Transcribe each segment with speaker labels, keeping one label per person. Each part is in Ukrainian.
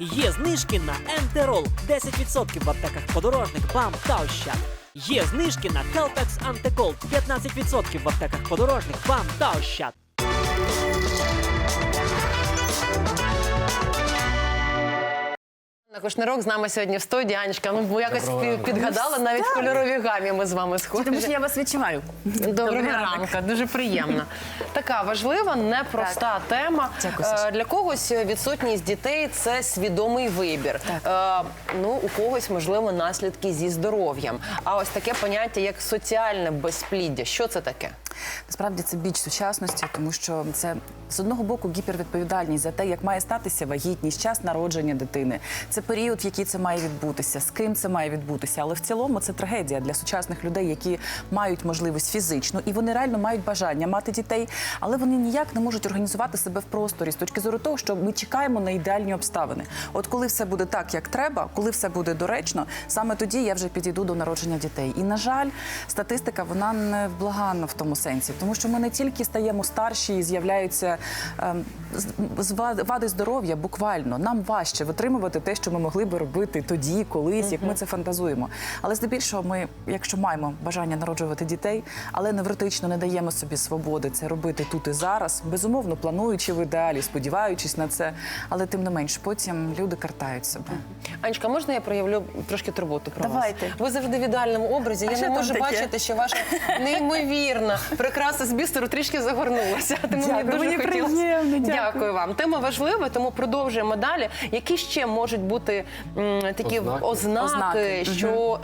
Speaker 1: Є знижки на Ентерол 10% в аптеках подорожник, БАМ та Ощад. Є знижки на Хелпекс Антикол 15% в аптеках подорожник, БАМ та Ощад.
Speaker 2: Анна Кушнирок з нами сьогодні в студії. Анечка, ну ви якось
Speaker 3: Доброго
Speaker 2: пі-
Speaker 3: ранку.
Speaker 2: навіть в кольоровій гамі. Ми з вами схожі.
Speaker 4: Тому що я вас відчуваю.
Speaker 2: Доброго
Speaker 4: Добрий
Speaker 2: ранку, дуже приємно. Така важлива, непроста тема.
Speaker 4: Дякую,
Speaker 2: Е, Для когось відсутність дітей це свідомий вибір. Е, Ну, у когось, можливо, наслідки зі здоров'ям. А ось таке поняття, як соціальне безпліддя. Що це таке?
Speaker 4: Насправді це біч сучасності, тому що це з одного боку гіпервідповідальність за те, як має статися вагітність, час народження дитини. Це період, в який це має відбутися, з ким це має відбутися. Але в цілому це трагедія для сучасних людей, які мають можливість фізично і вони реально мають бажання мати дітей, але вони ніяк не можуть організувати себе в просторі з точки зору того, що ми чекаємо на ідеальні обставини. От коли все буде так, як треба, коли все буде доречно, саме тоді я вже підійду до народження дітей. І на жаль, статистика вона не благанна в тому сенсі, тому що ми не тільки стаємо старші і з'являються ем, з- вади здоров'я, буквально нам важче витримувати те, що ми могли би робити тоді, колись, як ми це фантазуємо. Але здебільшого, ми, якщо маємо бажання народжувати дітей, але невротично не даємо собі свободи це робити тут і зараз, безумовно плануючи в ідеалі, сподіваючись на це, але тим не менш, потім люди картають себе.
Speaker 2: Анечка, можна я проявлю трошки турботу про
Speaker 4: Давайте.
Speaker 2: вас? Ви завжди в ідеальному образі.
Speaker 4: А
Speaker 2: я не можу
Speaker 4: таке?
Speaker 2: бачити, що ваша неймовірна прикраса з бістеру трішки загорнулася. Тому мені
Speaker 4: Дякую,
Speaker 2: дуже
Speaker 4: мені
Speaker 2: хотілося.
Speaker 4: приємно, дякую.
Speaker 2: вам. Тема важлива, тому продовжуємо далі. Які ще можуть бути м, такі
Speaker 3: Ознаки.
Speaker 2: ознаки,
Speaker 4: Ознаки,
Speaker 2: що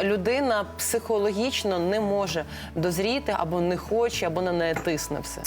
Speaker 2: е, людина психологічно не може дозріти або не хоче, або на неї тисне все?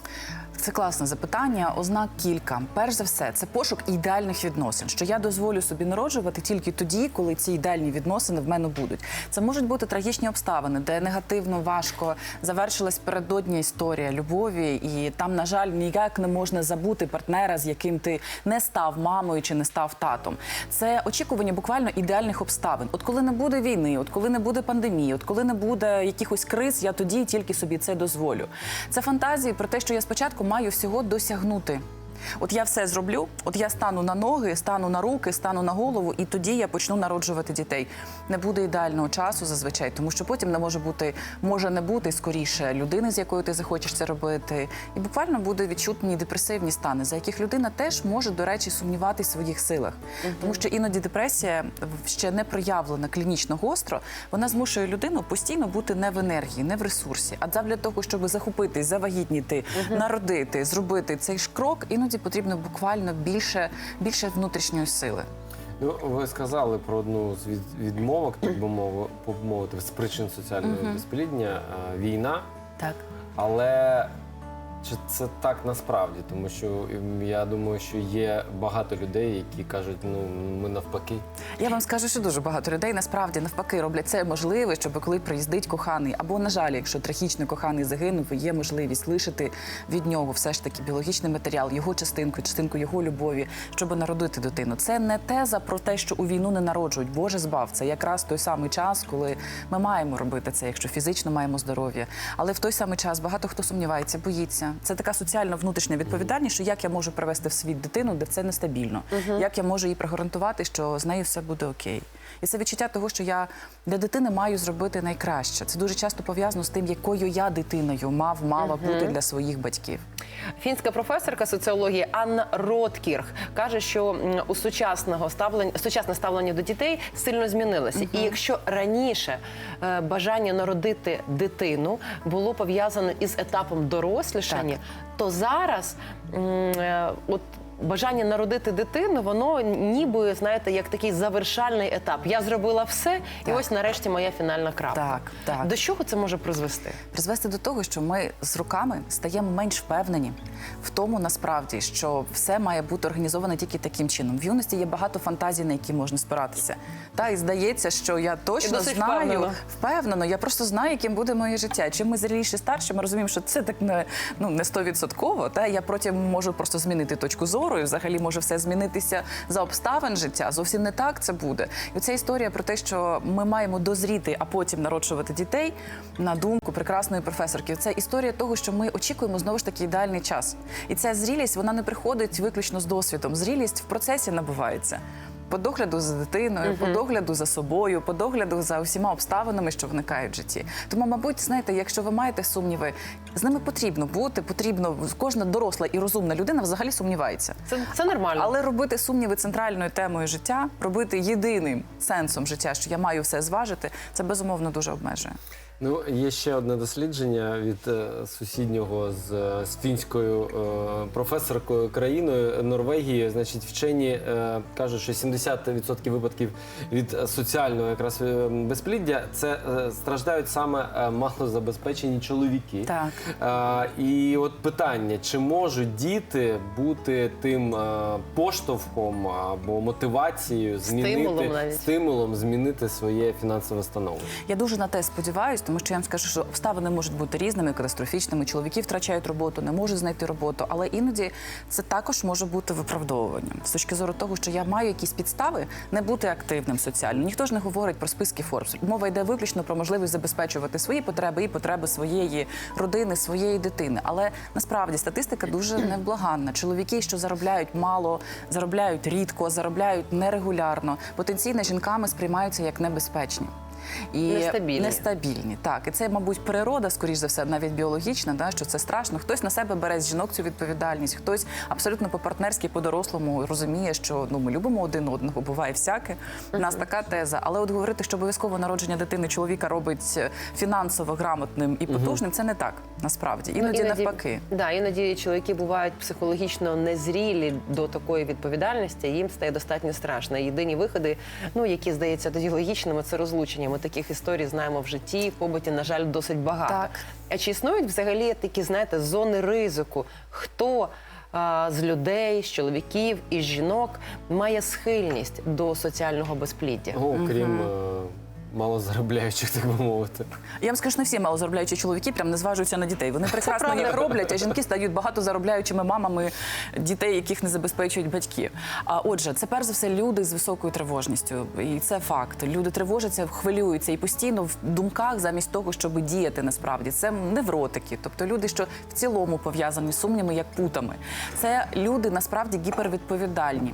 Speaker 4: Це класне запитання. Ознак кілька. Перш за все, це пошук ідеальних відносин. Що я дозволю собі народжувати тільки тоді, коли ці ідеальні відносини в мене будуть. Це можуть бути трагічні обставини, де негативно важко завершилась передодня історія любові, і там, на жаль, ніяк не можна забути партнера, з яким ти не став мамою чи не став татом. Це очікування буквально ідеальних обставин. От коли не буде війни, от коли не буде пандемії, от коли не буде якихось криз, я тоді тільки собі це дозволю. Це фантазії про те, що я спочатку маю всього досягнути. От я все зроблю, от я стану на ноги, стану на руки, стану на голову, і тоді я почну народжувати дітей. Не буде ідеального часу зазвичай, тому що потім не може бути, може не бути скоріше людини, з якою ти захочеш це робити. І буквально буде відчутні депресивні стани, за яких людина теж може, до речі, сумніватися в своїх силах. Тому що іноді депресія ще не проявлена клінічно гостро, вона змушує людину постійно бути не в енергії, не в ресурсі. А для того, щоб захопитись, завагітніти, народити, зробити цей ж крок, іноді потрібно буквально більше, більше внутрішньої сили.
Speaker 3: Ну, ви сказали про одну з від, відмовок, так би мови- мовити, з причин соціального безплідня е, війна.
Speaker 4: Так.
Speaker 3: Але чи це так насправді? Тому що я думаю, що є багато людей, які кажуть, ну ми навпаки.
Speaker 4: Я вам скажу, що дуже багато людей насправді навпаки роблять це можливе, щоб коли приїздить коханий, або на жаль, якщо трагічно коханий загинув, є можливість лишити від нього все ж таки біологічний матеріал, його частинку, частинку його любові, щоб народити дитину. Це не теза про те, що у війну не народжують. Боже збав, це якраз той самий час, коли ми маємо робити це, якщо фізично маємо здоров'я. Але в той самий час багато хто сумнівається, боїться. Це така соціальна внутрішня відповідальність, що як я можу привести в світ дитину, де це нестабільно, як я можу їй прогарантувати, що з нею все буде окей. І це відчуття того, що я для дитини маю зробити найкраще. Це дуже часто пов'язано з тим, якою я дитиною мав мала бути для своїх батьків.
Speaker 2: Фінська професорка соціології Анна Роткірх каже, що у сучасного ставлення сучасне ставлення до дітей сильно змінилося. І якщо раніше е, бажання народити дитину було пов'язане із етапом дорослішання, то зараз е, от. Бажання народити дитину, воно ніби знаєте, як такий завершальний етап. Я зробила все, і
Speaker 4: Так.
Speaker 2: ось нарешті моя фінальна крапка.
Speaker 4: Так, так.
Speaker 2: До чого це може призвести?
Speaker 4: призвести до того, що ми з роками стаємо менш впевнені в тому, насправді, що все має бути організовано тільки таким чином. В юності є багато фантазій, на які можна спиратися. Та і здається, що я точно знаю
Speaker 2: впевнено.
Speaker 4: впевнено, я просто знаю, яким буде моє життя. Чим ми зріліші старші, ми розуміємо, що це так не ну не стовідсотково. Та я потім можу просто змінити точку зору. Скоро, взагалі може все змінитися за обставин життя. Зовсім не так це буде. І ця історія про те, що ми маємо дозріти, а потім народжувати дітей. На думку прекрасної професорки, це історія того, що ми очікуємо знову ж таки ідеальний час. І ця зрілість вона не приходить виключно з досвідом. Зрілість в процесі набувається. По догляду за дитиною, по догляду за собою, по догляду за усіма обставинами, що виникають в житті. Тому, мабуть, знаєте, якщо ви маєте сумніви, з ними потрібно бути, потрібно кожна доросла і розумна людина взагалі сумнівається.
Speaker 2: Це, це нормально.
Speaker 4: Але робити сумніви центральною темою життя, робити єдиним сенсом життя, що я маю все зважити, це безумовно дуже обмежує.
Speaker 3: Ну, є ще одне дослідження від е, сусіднього з, е, з фінською е, професоркою країною Норвегії. Значить, вчені е, кажуть, що 70% випадків від соціального якраз е, безпліддя це е, страждають саме е, малозабезпечені чоловіки.
Speaker 4: Так.
Speaker 3: Е, і от питання: чи можуть діти бути тим е, поштовхом або мотивацією змінити
Speaker 2: Стимулом навіть.
Speaker 3: стимулом змінити своє фінансове становище?
Speaker 4: Я дуже на те сподіваюся, тому що я вам скажу, що обставини можуть бути різними, катастрофічними. Чоловіки втрачають роботу, не можуть знайти роботу, але іноді це також може бути виправдовуванням з точки зору того, що я маю якісь підстави не бути активним соціально. Ніхто ж не говорить про списки Форбс. Мова йде виключно про можливість забезпечувати свої потреби і потреби своєї родини, своєї дитини. Але насправді статистика дуже невблаганна. Чоловіки, що заробляють мало, заробляють рідко, заробляють нерегулярно, потенційно жінками сприймаються як небезпечні. І
Speaker 2: Нестабільні.
Speaker 4: нестабільні. Так, і це, мабуть, природа, скоріш за все, навіть біологічна, да, що це страшно. Хтось на себе бере з жінок цю відповідальність, хтось абсолютно по-партнерськи, по-дорослому розуміє, що ну ми любимо один одного, буває всяке. У нас така теза. Але от говорити, що обов'язково народження дитини чоловіка робить е, фінансово грамотним і потужним, це не так насправді. Іноді, навпаки.
Speaker 2: Да, іноді чоловіки бувають психологічно незрілі до такої відповідальності. Їм стає достатньо страшно. Єдині виходи, ну які здається тоді логічними, це розлучення. Ми таких історій знаємо в житті, в побуті, на жаль, досить багато.
Speaker 4: Так.
Speaker 2: А чи існують взагалі такі, знаєте, зони ризику? Хто а, з людей, з чоловіків і з жінок має схильність до соціального безпліддя?
Speaker 3: О, крім е, малозаробляючих, так би мовити.
Speaker 4: Я вам скажу, не всі малозаробляючі чоловіки прям не зважуються на дітей. Вони прекрасно їх роблять, а жінки стають багатозаробляючими мамами дітей, яких не забезпечують батьки. А отже, це перш за все люди з високою тривожністю, і це факт. Люди тривожаться, хвилюються і постійно в думках, замість того, щоб діяти насправді. Це невротики, тобто люди, що в цілому пов'язані з сумнями, як путами. Це люди насправді гіпервідповідальні.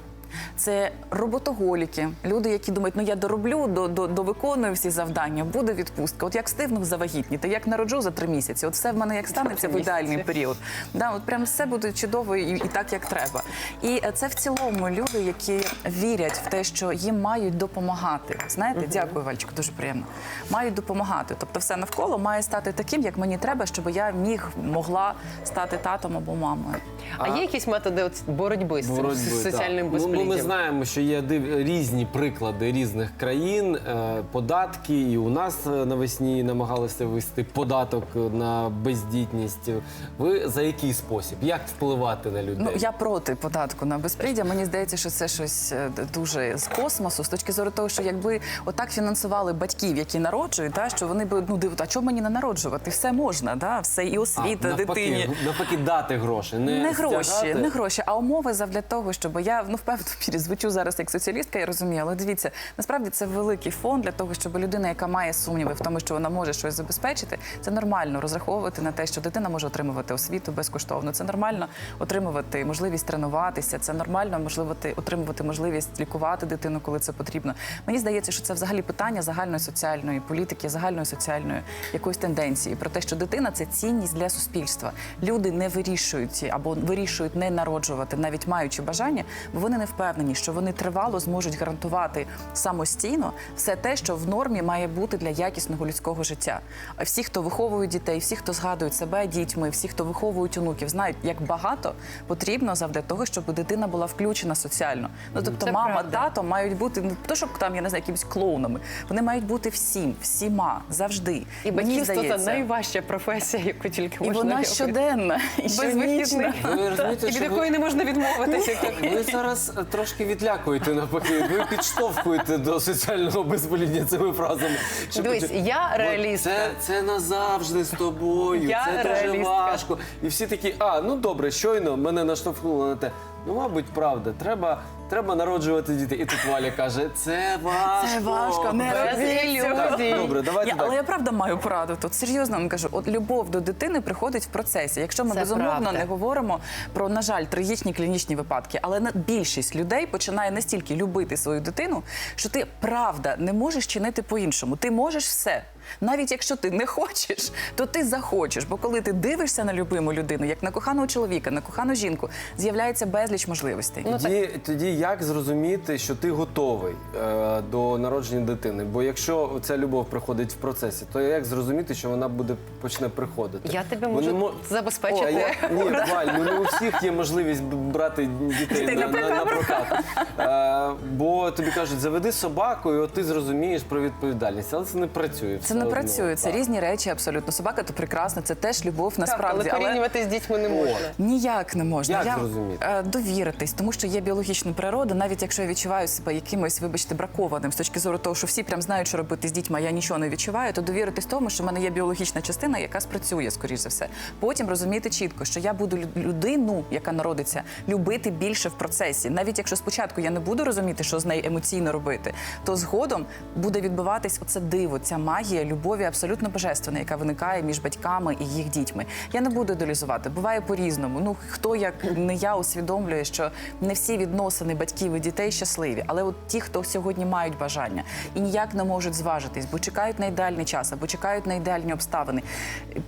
Speaker 4: Це роботоголіки, люди, які думають, ну я дороблю, до, до, довиконую всі завдання, буде відпустка. От як встигну завагітніти, як народжу за три місяці, от все в мене як станеться в ідеальний період. Да, от прям все буде чудово і, і так, як треба. І е, це в цілому люди, які вірять в те, що їм мають допомагати. Знаєте, дякую, Вальчику, дуже приємно. Мають допомагати. Тобто, все навколо має стати таким, як мені треба, щоб я міг могла стати татом або мамою.
Speaker 2: А, є якісь методи от боротьби з цим
Speaker 3: Боротьби,
Speaker 2: з соціальним безпліддям?
Speaker 3: Ну, ми знаємо, що є див... різні приклади різних країн, е, податки. І у нас е, навесні намагалися ввести податок на бездітність. Ви за який спосіб? Як впливати на людей?
Speaker 4: Ну я проти податку на безпліддя. Мені здається, що це щось е, дуже з космосу, з точки зору того, що якби отак фінансували батьків, які народжують, та що вони б ну дивуть, а чому мені не народжувати? Все можна, да? все і
Speaker 3: А,
Speaker 4: освіта
Speaker 3: навпаки,
Speaker 4: дитині.
Speaker 3: навпаки, дати гроші. Не,
Speaker 4: Не гроші,
Speaker 3: стягати.
Speaker 4: не гроші, а умови завдяки того, щоб я ну в певному звучу зараз як соціалістка, я розумію, але дивіться, насправді це великий фонд для того, щоб людина, яка має сумніви в тому, що вона може щось забезпечити, це нормально розраховувати на те, що дитина може отримувати освіту безкоштовно. Це нормально отримувати можливість тренуватися. Це нормально можливо отримувати можливість лікувати дитину, коли це потрібно. Мені здається, що це взагалі питання загальної соціальної політики, загальної соціальної якоїсь тенденції про те, що дитина це цінність для суспільства. Люди не вирішують або вирішують не народжувати, навіть маючи бажання, бо вони не впевнені, що вони тривало зможуть гарантувати самостійно все те, що в нормі має бути для якісного людського життя. А всі, хто виховують дітей, всі, хто згадують себе дітьми, всі, хто виховують онуків, знають, як багато потрібно завдяки того, щоб дитина була включена соціально. Ну тобто,
Speaker 2: Це
Speaker 4: мама,
Speaker 2: правда.
Speaker 4: тато мають бути не то, щоб там я не знаю, якимись клоунами. Вони мають бути всім, всіма, завжди.
Speaker 2: І батьківство це найважча професія, яку тільки
Speaker 4: І вона щоденна, і щонічна.
Speaker 3: Ви розумієте,
Speaker 2: І від
Speaker 3: що ви-
Speaker 2: якої не можна відмовитися.
Speaker 3: Ви зараз трошки відлякуєте навпаки. Ви підштовхуєте до соціального безбоління цими фразами. Чи
Speaker 2: Дивись,
Speaker 3: потім-
Speaker 2: я
Speaker 3: «Бо
Speaker 2: реалістка.
Speaker 3: Це, це назавжди з тобою.
Speaker 2: Я
Speaker 3: це дуже
Speaker 2: реалістка.
Speaker 3: важко. І всі такі, а ну добре, щойно мене наштовхнуло на те. Ну, мабуть, правда. Треба, треба народжувати дітей. І тут Валя каже, це важко.
Speaker 4: Це важко, не
Speaker 2: Без
Speaker 4: робіть цього.
Speaker 2: ілюзій.
Speaker 3: Добре, давайте так.
Speaker 4: але я правда маю пораду тут. Серйозно вам кажу, от любов до дитини приходить в процесі. Якщо ми
Speaker 2: Це
Speaker 4: безумовно
Speaker 2: правда.
Speaker 4: не говоримо про, на жаль, трагічні клінічні випадки, але на більшість людей починає настільки любити свою дитину, що ти правда не можеш чинити по-іншому. Ти можеш все. Навіть якщо ти не хочеш, то ти захочеш. Бо коли ти дивишся на любиму людину, як на коханого чоловіка, на кохану жінку, з'являється безліч можливостей.
Speaker 2: Ну,
Speaker 3: Тоді, тоді як зрозуміти, що ти готовий е, до народження дитини? Бо якщо ця любов приходить в процесі, то як зрозуміти, що вона буде почне приходити?
Speaker 2: Я тебе можу
Speaker 3: не мо-
Speaker 2: забезпечити.
Speaker 3: О, а я- Ні, Валь, ну не у всіх є можливість б- брати дітей на,
Speaker 4: на
Speaker 3: на, прокат. Е, бо тобі кажуть, заведи собаку, і от ти зрозумієш про відповідальність. Але це не працює.
Speaker 4: Це не
Speaker 3: одно.
Speaker 4: працює. Це
Speaker 3: Так.
Speaker 4: різні речі абсолютно. Собака то прекрасно, це теж любов
Speaker 2: Так,
Speaker 4: насправді.
Speaker 2: але порівнювати з дітьми не можна.
Speaker 4: Ніяк не можна.
Speaker 3: Як
Speaker 4: я
Speaker 3: зрозуміти?
Speaker 4: е, довіритись, тому що є біологічна природа, навіть якщо я відчуваю себе якимось, вибачте, бракованим з точки зору того, що всі прям знають, що робити з дітьми, я нічого не відчуваю, то довіритись тому, що в мене є біологічна частина, яка спрацює, скоріш за все. Потім розуміти чітко, що я буду людину, яка народиться, любити більше в процесі. Навіть якщо спочатку я не буду розуміти, що з нею емоційно робити, то згодом буде відбуватись оце диво, ця магія любові абсолютно божественна, яка виникає між батьками і їх дітьми. Я не буду ідеалізувати, буває по-різному. Ну хто як не я усвідомлює, що не всі відносини батьків і дітей щасливі, але от ті, хто сьогодні мають бажання і ніяк не можуть зважитись, бо чекають на ідеальний час або чекають на ідеальні обставини.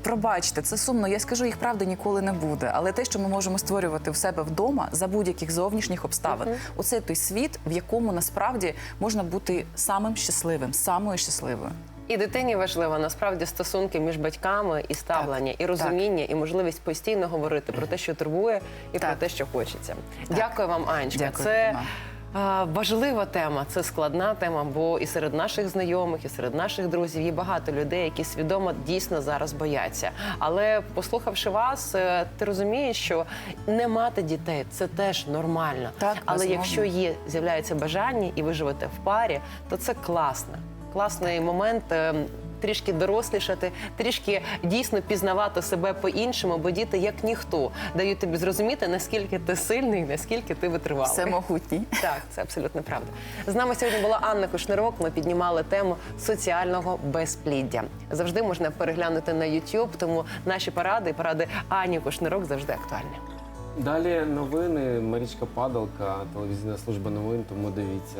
Speaker 4: Пробачте, це сумно. Я скажу, їх правда ніколи не буде. Але те, що ми можемо створювати в себе вдома за будь-яких зовнішніх обставин, оце той світ, в якому насправді можна бути самим щасливим, самою щасливою.
Speaker 2: І дитині важливо насправді стосунки між батьками і ставлення, і розуміння, і можливість постійно говорити про те, що турбує, і про те, що хочеться. Дякую вам, Анечка.
Speaker 4: Дякую,
Speaker 2: Це а, важлива тема, це складна тема, бо і серед наших знайомих, і серед наших друзів є багато людей, які свідомо дійсно зараз бояться. Але послухавши вас, е, ти розумієш, що не мати дітей це теж нормально.
Speaker 4: Так,
Speaker 2: Але
Speaker 4: безумовно.
Speaker 2: якщо є з'являється бажання і ви живете в парі, то це класно. Класний момент. е, Трішки дорослішати, трішки дійсно пізнавати себе по-іншому, бо діти, як ніхто, дають тобі зрозуміти, наскільки ти сильний, наскільки ти витривалий.
Speaker 4: Все могутній.
Speaker 2: Так, це абсолютно правда. З нами сьогодні була Анна Кушнирок. Ми піднімали тему соціального безпліддя. Завжди можна переглянути на YouTube, тому наші поради і поради Ані Кушнирок завжди актуальні.
Speaker 3: Далі новини. Марічка Падалка, телевізійна служба новин, тому дивіться.